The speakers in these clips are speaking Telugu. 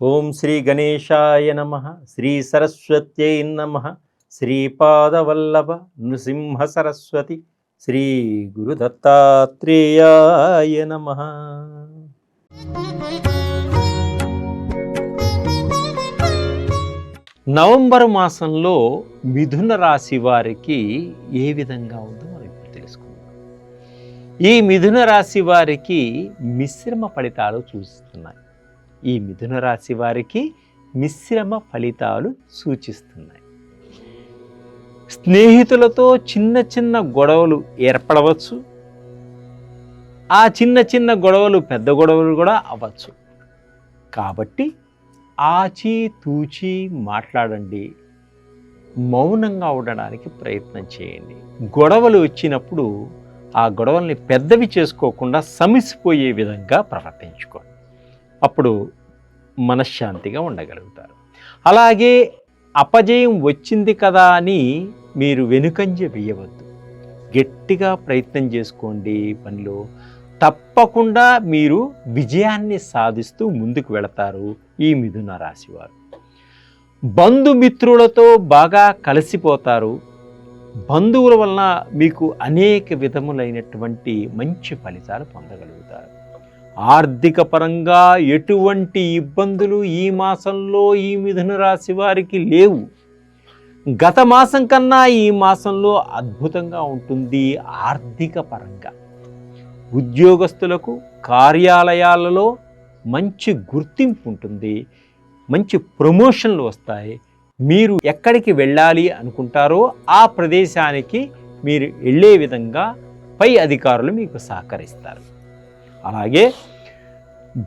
ఓం శ్రీ గణేశాయ నమ శ్రీ సరస్వత్యై నమ శ్రీపాదవల్లభ నృసింహ సరస్వతి శ్రీ గురుదత్తాత్రేయాయ నమ. నవంబర్ మాసంలో మిథున రాశి వారికి ఏ విధంగా ఉందో మనం ఇప్పుడు తెలుసుకుందాం. ఈ మిథున రాశి వారికి మిశ్రమ ఫలితాలు చూస్తున్నాయి ఈ మిథున రాశి వారికి మిశ్రమ ఫలితాలు సూచిస్తున్నాయి. స్నేహితులతో చిన్న చిన్న గొడవలు ఏర్పడవచ్చు. ఆ చిన్న చిన్న గొడవలు పెద్ద గొడవలు కూడా అవ్వచ్చు. కాబట్టి ఆచి తూచి మాట్లాడండి. మౌనంగా ఉండడానికి ప్రయత్నం చేయండి. గొడవలు వచ్చినప్పుడు ఆ గొడవల్ని పెద్దవి చేసుకోకుండా సమిసిపోయే విధంగా ప్రవర్తించుకోండి. అప్పుడు మనశ్శాంతిగా ఉండగలుగుతారు. అలాగే అపజయం వచ్చింది కదా అని మీరు వెనుకంజ వేయవద్దు. గట్టిగా ప్రయత్నం చేసుకోండి పనిలో. తప్పకుండా మీరు విజయాన్ని సాధిస్తూ ముందుకు వెళతారు ఈ మిథున రాశివారు. బంధుమిత్రులతో బాగా కలిసిపోతారు. బంధువుల వలన మీకు అనేక విధములైనటువంటి మంచి ఫలితాలు పొందగలుగుతారు. ఆర్థిక పరంగా ఎటువంటి ఇబ్బందులు ఈ మాసంలో ఈ మిథున రాశి వారికి లేవు. గత మాసం కన్నా ఈ మాసంలో అద్భుతంగా ఉంటుంది ఆర్థిక పరంగా ఉద్యోగస్తులకు కార్యాలయాలలో మంచి గుర్తింపు ఉంటుంది మంచి ప్రమోషన్లు వస్తాయి. మీరు ఎక్కడికి వెళ్ళాలి అనుకుంటారో ఆ ప్రదేశానికి మీరు వెళ్ళే విధంగా పై అధికారులు మీకు సహకరిస్తారు. అలాగే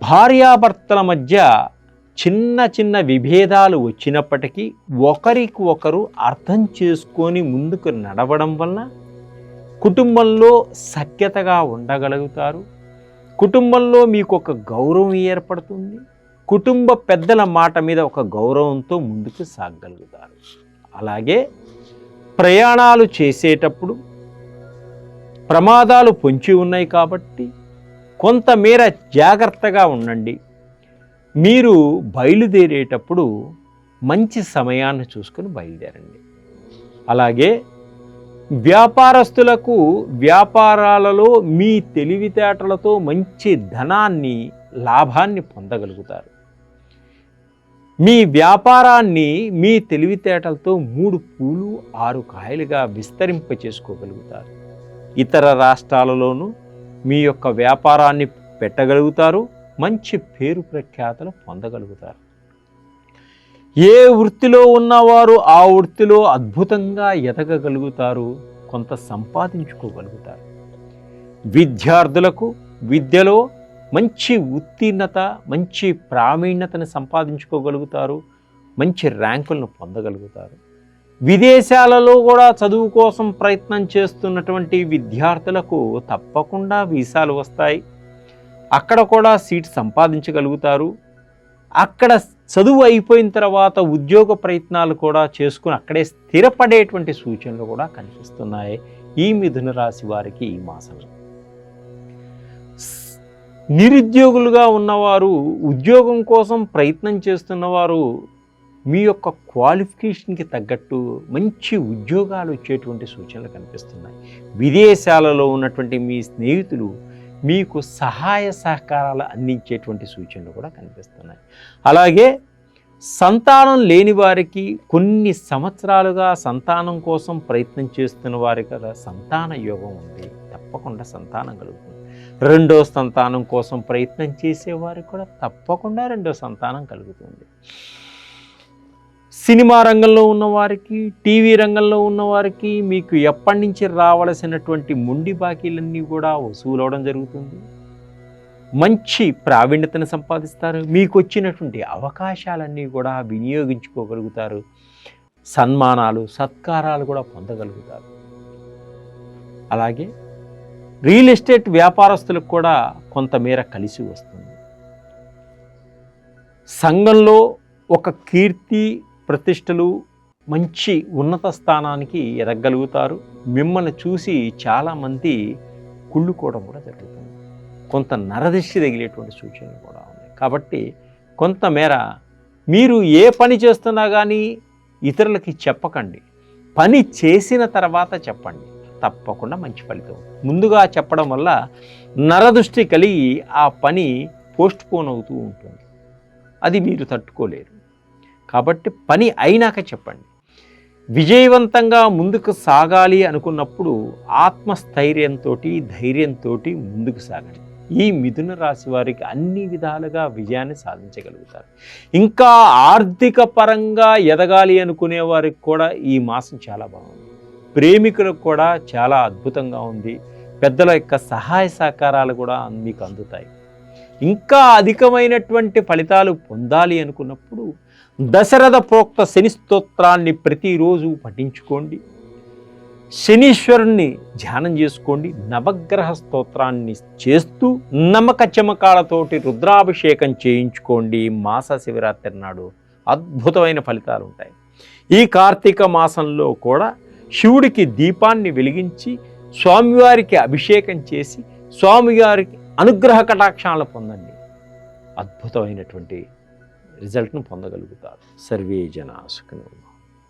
భార్యాభర్తల మధ్య చిన్న చిన్న విభేదాలు వచ్చినప్పటికీ ఒకరికి ఒకరు అర్థం చేసుకొని ముందుకు నడవడం వలన కుటుంబంలో సఖ్యతగా ఉండగలుగుతారు. కుటుంబంలో మీకు ఒక గౌరవం ఏర్పడుతుంది. కుటుంబ పెద్దల మాట మీద ఒక గౌరవంతో ముందుకు సాగగలుగుతారు అలాగే ప్రయాణాలు చేసేటప్పుడు ప్రమాదాలు పొంచి ఉన్నాయి కాబట్టి కొంతమేర జాగ్రత్తగా ఉండండి. మీరు బయలుదేరేటప్పుడు మంచి సమయాన్ని చూసుకొని బయలుదేరండి. అలాగే వ్యాపారస్తులకు వ్యాపారాలలో మీ తెలివితేటలతో మంచి ధనాన్ని లాభాన్ని పొందగలుగుతారు. మీ వ్యాపారాన్ని మీ తెలివితేటలతో మూడు పూలు ఆరు కాయలుగా విస్తరింప చేసుకోగలుగుతారు ఇతర రాష్ట్రాలలోనూ మీ యొక్క వ్యాపారాన్ని పెట్టగలుగుతారు మంచి పేరు ప్రఖ్యాతలు పొందగలుగుతారు. ఏ వృత్తిలో ఉన్నవారు ఆ వృత్తిలో అద్భుతంగా ఎదగగలుగుతారు కొంత సంపాదించుకోగలుగుతారు. విద్యార్థులకు విద్యలో మంచి ఉత్తీర్ణత మంచి ప్రావీణ్యతను సంపాదించుకోగలుగుతారు మంచి ర్యాంకులను పొందగలుగుతారు. విదేశాలలో కూడా చదువు కోసం ప్రయత్నం చేస్తున్నటువంటి విద్యార్థులకు తప్పకుండా వీసాలు వస్తాయి. అక్కడ కూడా సీట్ సంపాదించగలుగుతారు. అక్కడ చదువు అయిపోయిన తర్వాత ఉద్యోగ ప్రయత్నాలు కూడా చేసుకుని అక్కడే స్థిరపడేటువంటి సూచనలు కూడా కనిపిస్తున్నాయి. ఈ మిథున రాశి వారికి ఈ మాసంలో. నిరుద్యోగులుగా ఉన్నవారు ఉద్యోగం కోసం ప్రయత్నం చేస్తున్నవారు మీ యొక్క క్వాలిఫికేషన్కి తగ్గట్టు మంచి ఉద్యోగాలు వచ్చేటువంటి సూచనలు కనిపిస్తున్నాయి. విదేశాలలో ఉన్నటువంటి మీ స్నేహితులు మీకు సహాయ సహకారాలు అందించేటువంటి సూచనలు కూడా కనిపిస్తున్నాయి. అలాగే సంతానం లేని వారికి కొన్ని సంవత్సరాలుగా సంతానం కోసం ప్రయత్నం చేస్తున్న వారికి కదా సంతాన యోగం ఉంది. తప్పకుండా సంతానం కలుగుతుంది. రెండో సంతానం కోసం ప్రయత్నం చేసేవారికి కూడా తప్పకుండా రెండో సంతానం కలుగుతుంది. సినిమా రంగంలో ఉన్నవారికి టీవీ రంగంలో ఉన్నవారికి మీకు ఎప్పటి నుంచి రావలసినటువంటి ముండి బాకీలన్నీ కూడా వసూలు అవడం జరుగుతుంది. మంచి ప్రావీణ్యతను సంపాదిస్తారు. మీకు వచ్చినటువంటి అవకాశాలన్నీ కూడా వినియోగించుకోగలుగుతారు. సన్మానాలు సత్కారాలు కూడా పొందగలుగుతారు. అలాగే రియల్ ఎస్టేట్ వ్యాపారస్తులకు కూడా కొంతమేర కలిసి వస్తుంది. సంఘంలో ఒక కీర్తి ప్రతిష్టలు మంచి ఉన్నత స్థానానికి ఎదగలుగుతారు మిమ్మల్ని చూసి చాలామంది కుళ్ళుకోవడం కూడా జరుగుతుంది. కొంత నరదిష్టి తగిలేటువంటి సూచనలు కూడా ఉన్నాయి. కాబట్టి కొంతమేర మీరు ఏ పని చేస్తున్నా కానీ ఇతరులకి చెప్పకండి. పని చేసిన తర్వాత చెప్పండి. తప్పకుండా మంచి ఫలితం. ముందుగా చెప్పడం వల్ల నరదృష్టి కలిగి ఆ పని పోస్ట్ పోన్ అవుతూ ఉంటుంది. అది మీరు తట్టుకోలేరు. కాబట్టి పని అయినాక చెప్పండి. విజయవంతంగా ముందుకు సాగాలి అనుకున్నప్పుడు ఆత్మస్థైర్యంతో ధైర్యంతో ముందుకు సాగండి. ఈ మిథున రాశి వారికి అన్ని విధాలుగా విజయాన్ని సాధించగలుగుతారు. ఇంకా ఆర్థిక పరంగా ఎదగాలి అనుకునే వారికి కూడా ఈ మాసం చాలా బాగుంది. ప్రేమికులకు కూడా చాలా అద్భుతంగా ఉంది. పెద్దల యొక్క సహాయ సహకారాలు కూడా మీకు అందుతాయి. ఇంకా అధికమైనటువంటి ఫలితాలు పొందాలి అనుకున్నప్పుడు దశరథ ప్రోక్త శని స్తోత్రాన్ని ప్రతిరోజు పఠించుకోండి. శనీశ్వరుణ్ణి ధ్యానం చేసుకోండి. నవగ్రహ స్తోత్రాన్ని చేస్తూ నమ్మక చమకాలతోటి రుద్రాభిషేకం చేయించుకోండి. మాస శివరాత్రి నాడు అద్భుతమైన ఫలితాలు ఉంటాయి. ఈ కార్తీక మాసంలో కూడా శివుడికి దీపాన్ని వెలిగించి స్వామివారికి అభిషేకం చేసి స్వామివారికి అనుగ్రహ కటాక్షాలు పొందండి. అద్భుతమైనటువంటి రిజల్ట్ను పొందగలుగుతారు. సర్వే జన సుఖినో